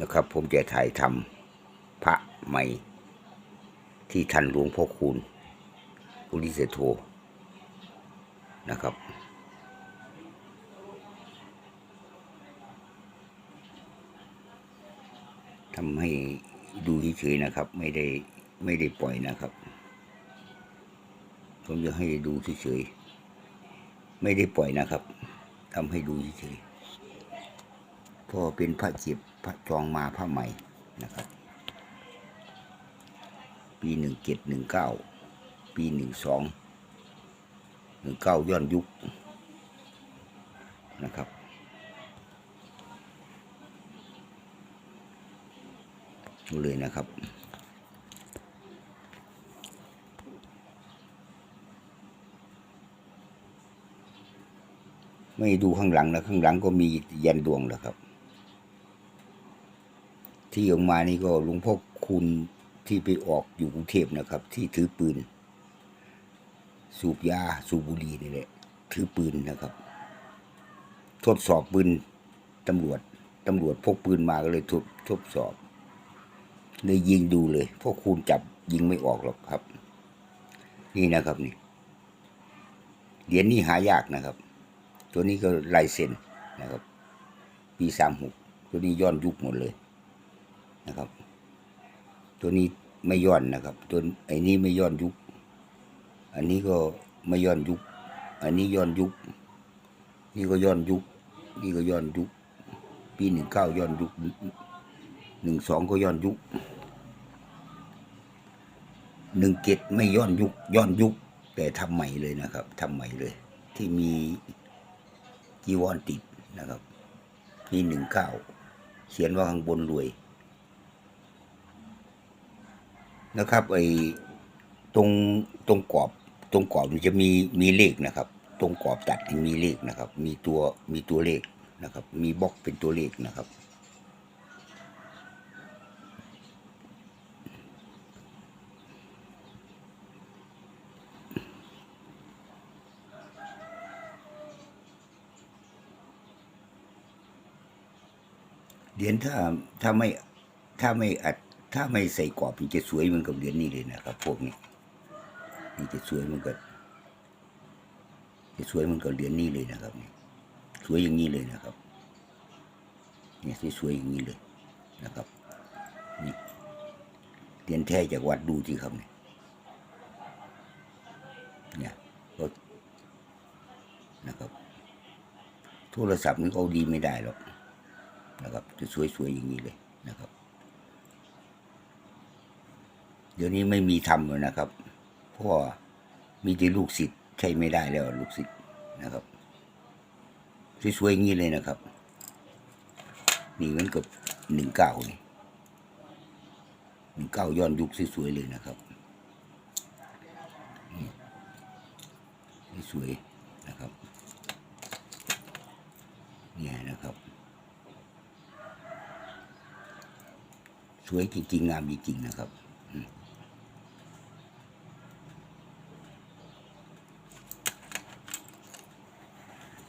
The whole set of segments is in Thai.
นะครับ ผมจะถ่ายทำพระใหม่ ที่ทันหลวงพ่อคูณอุลิเซโทนะครับ ทำให้ดูเฉยๆนะครับ ไม่ได้ไม่ได้ปล่อยนะครับ ผมจะให้ดูเฉยๆไม่ได้ปล่อยนะครับทำให้ดูเฉยๆพราะเป็นพระเจ็บ พระจองมาพระใหม่นะครับ ปีหนึ่งเจ็ดหนึ่งเก้าปีหนึ่งสองหนึ่งเก้าย้อนยุคนะครับดูเลยนะครับไม่ดูข้างหลังนะข้างหลังก็มียันดวงแล้วครับ ที่ออกมานี่ก็หลวงพ่อคุณที่ไปออกอยู่กรุงเทพนะครับ ที่ถือปืน สูบยาสูบบุหรี่นี่แหละถือปืนนะครับ ทดสอบปืนตำรวจตำรวจพกปืนมาก็เลยทดทดสอบ เลยยิงดูเลยพราะคุณจับยิงไม่ออกหรอกครับ นี่นะครับนี่เหรียญนี่หายากนะครับ ตัวนี้ก็ลายเซ็นนะครับ ปีสามหกตัวนี้ย้อนยุคหมดเลย นะครับ ตัวนี้ไม่ย้อนนะครับตัวไอ้นี้ไม่ย้อนยุคอันนี้ก็ไม่ย้อนยุคอันนี้ย้อนยุคนี่ก็ย้อนยุคนี่ก็ย้อนยุคปีหนึ่งเก้าย้อนยุคหนึ่งสองก็ย้อนยุคหนึ่งเจ็ดไม่ย้อนยุคย้อนยุคแต่ทำใหม่เลยนะครับทำใหม่เลย ที่มีจีวรติดนะครับนี่หนึ่งเก้าเขียนว่าข้างบนรวย นะครับไอ้ตรงตรงกรอบตรงกรอบมันจะมีมีเลขนะครับ ตรงกรอบตัดนี่มีเลขนะครับ มีตัวมีตัวเลขนะครับ มีบล็อกเป็นตัวเลขนะครับเหรียญถ้าถ้าไม่ถ้าไม่อัด ถ้าไม่ใส่กรอบมันจะสวยเหมือนกับเหรียญนี้เลยนะครับ พวกนี้นี่จะสวยเหมือนกับจะสวยเหมือนกับเหรียญนี้เลยนะครับนี่สวยอย่างนี้เลยนะครับเนี่ยสวยอย่างนี้เลยนะครับนี่เหรียญแท้จากวัดดูที่ครับเนี่ยเนี่ยก็นะครับ โทรศัพท์นี่เอาดีไม่ได้หรอกนะครับ จะสวยๆอย่างนี้เลยนะครับ เดี๋ยวนี้ไม่มีทำแล้วนะครับ เพราะว่ามีแต่ลูกศิษย์ใช้ไม่ได้แล้วลูกศิษย์นะครับสวยๆอย่างนี้เลยนะครับ นี่มันกับหนึ่งเก้านี่หนึ่งเก้าย้อนยุคสวยๆเลยนะครับนี่สวยๆนะครับเนี่ยนะครับ สวยจริงๆงามจริงๆนะครับอืม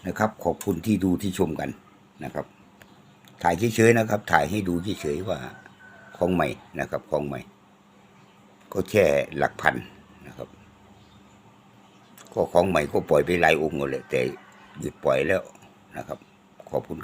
นะครับ ขอบคุณที่ดูที่ชมกันนะครับ ถ่ายเฉยๆนะครับ ถ่ายให้ดูเฉยๆว่าของใหม่นะครับของใหม่ ก็แค่หลักพันนะครับ ก็ของใหม่ก็ปล่อยไปหลายองค์หมดเลยแต่หยุดปล่อยแล้วนะครับ ขอบคุณ